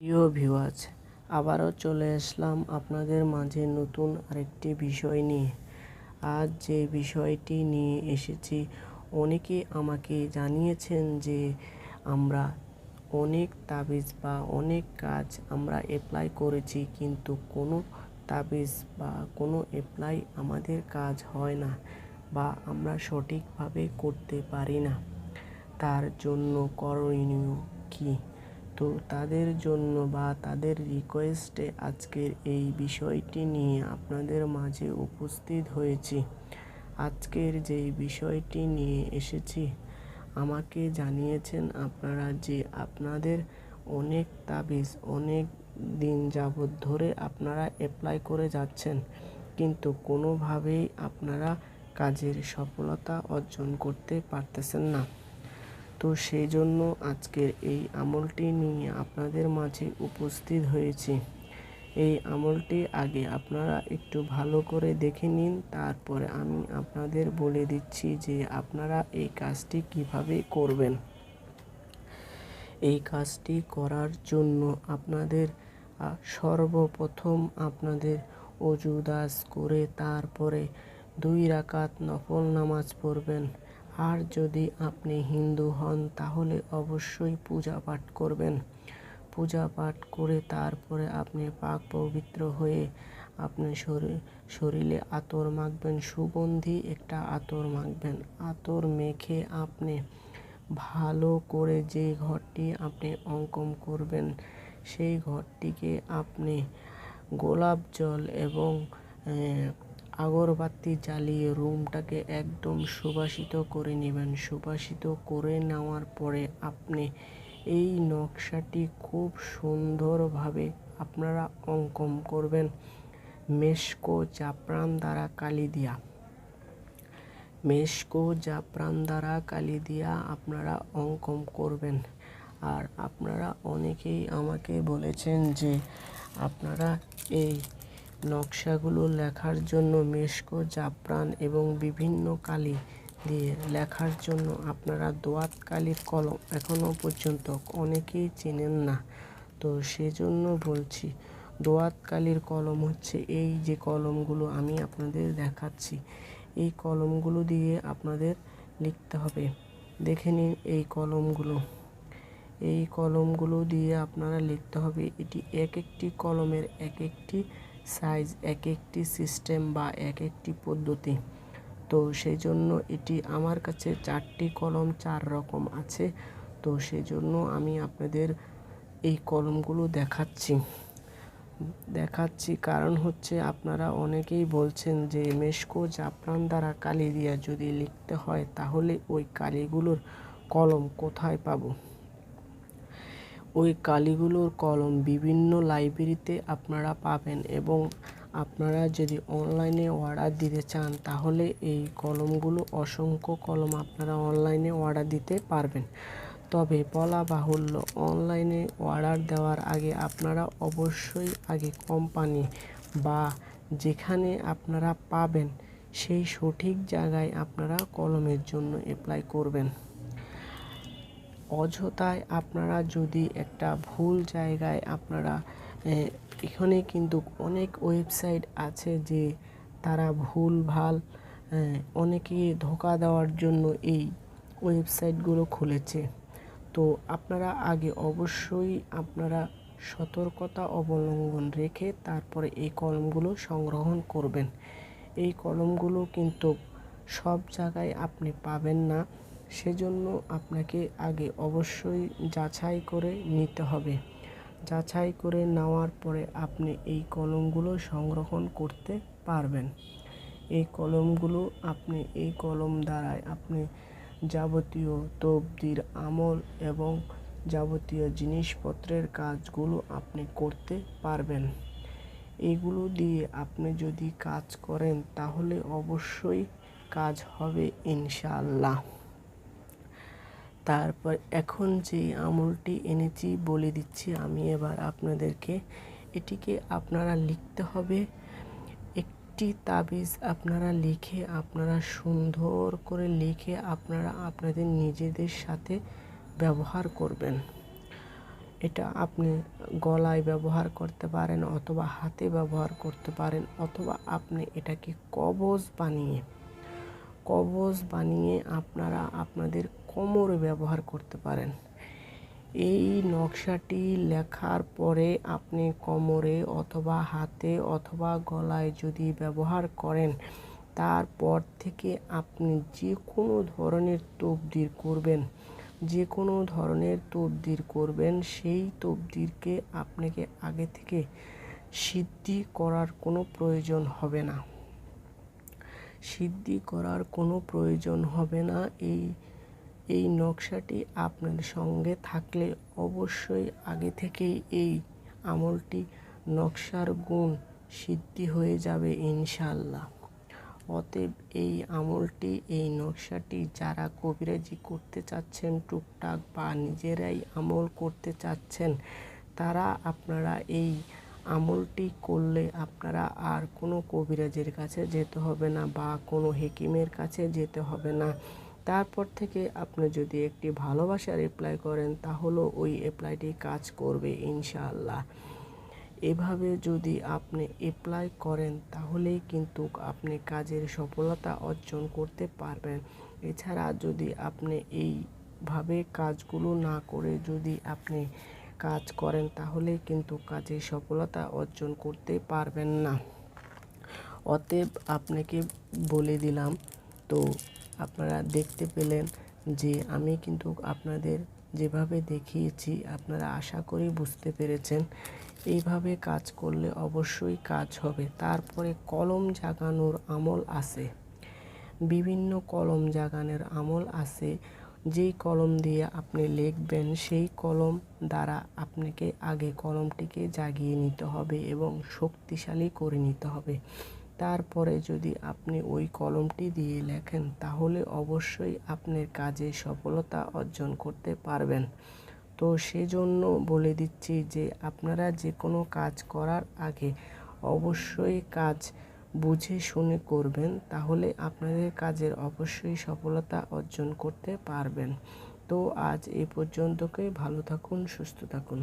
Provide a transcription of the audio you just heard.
প্রিয় ভিউয়ার্স আবারও চলে আসলাম আপনাদের মাঝে নতুন আরেকটি বিষয় নিয়ে। আজ যে বিষয়টি নিয়ে এসেছি, অনেকে আমাকে জানিয়েছেন যে আমরা অনেক তাবিজ বা অনেক কাজ আমরা অ্যাপ্লাই করেছি, কিন্তু কোনো তাবিজ বা কোনো অ্যাপ্লাই আমাদের কাজ হয় না বা আমরা সঠিকভাবে করতে পারি না। তার জন্য করণীয় কী? তো তাদের জন্য বা তাদের রিকোয়েস্টে আজকের এই বিষয়টি নিয়ে আপনাদের মাঝে উপস্থিত হয়েছি। আজকের যেই বিষয়টি নিয়ে এসেছি, আমাকে জানিয়েছেন আপনারা যে আপনাদের অনেক তাবিজ, অনেক দিন যাবৎ ধরে আপনারা অ্যাপ্লাই করে যাচ্ছেন, কিন্তু কোনোভাবেই আপনারা কাজের সফলতা অর্জন করতে পারতেছেন না। তো সেই জন্য আজকের এই আমলটি নিয়ে আপনাদের মাঝে উপস্থিত হয়েছি। এই আমলটি আগে আপনারা একটু ভালো করে দেখে নিন, তারপরে আমি আপনাদের বলে দিচ্ছি যে আপনারা এই কাজটি কীভাবে করবেন। এই কাজটি করার জন্য আপনাদের সর্বপ্রথম আপনাদের অজু দাস করে তারপরে দুই রাকাত নফল নামাজ পড়বেন। আর যদি আপনি হিন্দু হন, তাহলে অবশ্যই পূজা পাঠ করবেন। পূজা পাঠ করে তারপরে আপনি পাক পবিত্র হয়ে আপনি শরীর আতর মাখবেন, সুগন্ধি একটা আতর মাখবেন। আতর মেখে আপনি ভালো করে যে ঘরটি আপনি অঙ্কন করবেন, সেই ঘরটিকে আপনি গোলাপ জল এবং আগরবাতি জ্বালিয়ে রুমটাকে একদম সুবাসিত করে নেবেন। সুবাসিত করে নেওয়ার পরে আপনি এই নকশাটি খুব সুন্দরভাবে আপনারা অঙ্কন করবেন। মেশকো জাফরান দ্বারা কালি দিয়া মেশকো জাফরান দ্বারা কালি দিয়া আপনারা অঙ্কন করবেন। আর আপনারা অনেকেই আমাকে বলেছেন যে আপনারা এই নকশাগুলো লেখার জন্য মেশকো জাফরান এবং বিভিন্ন কালি দিয়ে লেখার জন্য আপনারা দোয়াত কালির কলম এখনও পর্যন্ত অনেকেই চেনেন না। তো সেজন্য বলছি, দোয়াত কালির কলম হচ্ছে এই যে কলমগুলো আমি আপনাদের দেখাচ্ছি, এই কলমগুলো দিয়ে আপনাদের লিখতে হবে। দেখে নিন এই কলমগুলো। এই কলমগুলো দিয়ে আপনারা লিখতে হবে, এটি এক একটি কলমের এক একটি সাইজ এক একটি সিস্টেম বা এক একটি পদ্ধতি। তো সেই জন্য এটি আমার কাছে চারটি কলম, চার রকম আছে। তো সেই জন্য আমি আপনাদের এই কলমগুলো দেখাচ্ছি। দেখাচ্ছি কারণ হচ্ছে আপনারা অনেকেই বলছেন যে মেশকো জাফরান দ্বারা কালি দিয়া যদি লিখতে হয়, তাহলে ওই কালিগুলোর কলম কোথায় পাবো? ওই কালিগুলোর কলম বিভিন্ন লাইব্রেরিতে আপনারা পাবেন এবং আপনারা যদি অনলাইনে অর্ডার দিতে চান, তাহলে এই কলমগুলো অসংখ্য কলম আপনারা অনলাইনে অর্ডার দিতে পারবেন। তবে বলা বাহুল্য, অনলাইনে অর্ডার দেওয়ার আগে আপনারা অবশ্যই আগে কোম্পানি বা যেখানে আপনারা পাবেন, সেই সঠিক জায়গায় আপনারা কলমের জন্য অ্যাপ্লাই করবেন। অযথায় আপনারা যদি একটা ভুল জায়গায় আপনারা এখানে কিন্তু অনেক ওয়েবসাইট আছে যে তারা ভুল, ভালো অনেকে ধোকা দেওয়ার জন্য এই ওয়েবসাইটগুলো খুলেছে। তো আপনারা আগে অবশ্যই আপনারা সতর্কতা অবলম্বন রেখে তারপরে এই কলমগুলো সংগ্রহণ করবেন। এই কলমগুলো কিন্তু সব জায়গায় আপনি পাবেন না। সেজন্য আপনাকে আগে অবশ্যই যাচাই করে নিতে হবে। যাচাই করে নেওয়ার পরে আপনি এই কলমগুলো সংগ্রহণ করতে পারবেন। এই কলমগুলো আপনি এই কলম দ্বারাই আপনি যাবতীয় তবদির আমল এবং যাবতীয় জিনিসপত্রের কাজগুলো আপনি করতে পারবেন। এগুলো দিয়ে আপনি যদি কাজ করেন তাহলে অবশ্যই কাজ হবে ইনশাআল্লাহ। তারপর এখন যে আমলটি এনেছি, বলে দিচ্ছি আমি এবার আপনাদেরকে। এটিকে আপনারা লিখতে হবে। একটি তাবিজ আপনারা লিখে, আপনারা সুন্দর করে লিখে আপনারা আপনাদের নিজেদের সাথে ব্যবহার করবেন। এটা আপনি গলায় ব্যবহার করতে পারেন অথবা হাতে ব্যবহার করতে পারেন অথবা আপনি এটাকে কবজ বানিয়ে কবজ বানিয়ে আপনারা আপনাদের কোমরে ব্যবহার করতে পারেন। এই নকশাটি লেখার পরে আপনি কোমরে অথবা হাতে অথবা গলায় যদি ব্যবহার করেন, তারপর থেকে আপনি যে কোনো ধরনের তবদির করবেন। যে কোনো ধরনের তবদির করবেন, সেই তবদিরকে আপনাকে আগে থেকে সিদ্ধি করার কোনো প্রয়োজন হবে না। সিদ্ধি করার কোনো প্রয়োজন হবে না। এই এই নকশাটি আপনার সঙ্গে থাকলে অবশ্যই আগে থেকেই এই আমলটি নকশার গুণ সিদ্ধি হয়ে যাবে ইনশাল্লাহ অতএব এই আমলটি, এই নকশাটি যারা কবিরাজি করতে চাচ্ছেন, টুকটাক বা নিজেরাই আমল করতে চাচ্ছেন, তারা আপনারা এই আমলটি করলে আপনারা আর কোনো কবিরাজের কাছে যেতে হবে না বা কোনো হেকিমের কাছে যেতে হবে না। তারপর থেকে আপনি যদি একটি ভালোবাসার অ্যাপ্লাই করেন তাহলেও ওই অ্যাপ্লাইটি কাজ করবে ইনশাআল্লাহ। এভাবে যদি আপনি অ্যাপ্লাই করেন, তাহলেই কিন্তু আপনি কাজের সফলতা অর্জন করতে পারবেন। এছাড়া যদি আপনি এইভাবে কাজগুলো না করে যদি আপনি কাজ করেন তাহলে কিন্তু কাজে সফলতা অর্জন করতে পারবেন না। অতএব আপনাকে বলে দিলাম, তো আপনারা দেখতে পেলেন যে আমি কিন্তু আপনাদের যেভাবে দেখিয়েছি, আপনারা আশা করি বুঝতে পেরেছেন। এইভাবে কাজ করলে অবশ্যই কাজ হবে। তারপরে কলম জাগানোর আমল আছে। বিভিন্ন কলম জাগানোর আমল আছে। যেই কলম দিয়ে আপনি লিখবেন, সেই কলম দ্বারা আপনাকে আগে কলমটিকে জাগিয়ে নিতে হবে এবং শক্তিশালী করে নিতে হবে। তারপরে যদি আপনি ওই কলমটি দিয়ে লেখেন, তাহলে অবশ্যই আপনার কাজে সফলতা অর্জন করতে পারবেন। তো সেজন্য বলে দিচ্ছি যে, আপনারা যে কোনো কাজ করার আগে অবশ্যই কাজ বুঝে শুনে করবেন, তাহলে আপনাদের কাজের অবশ্যই সফলতা অর্জন করতে পারবেন। তো আজ এই পর্যন্তকে ভালো থাকুন, সুস্থ থাকুন।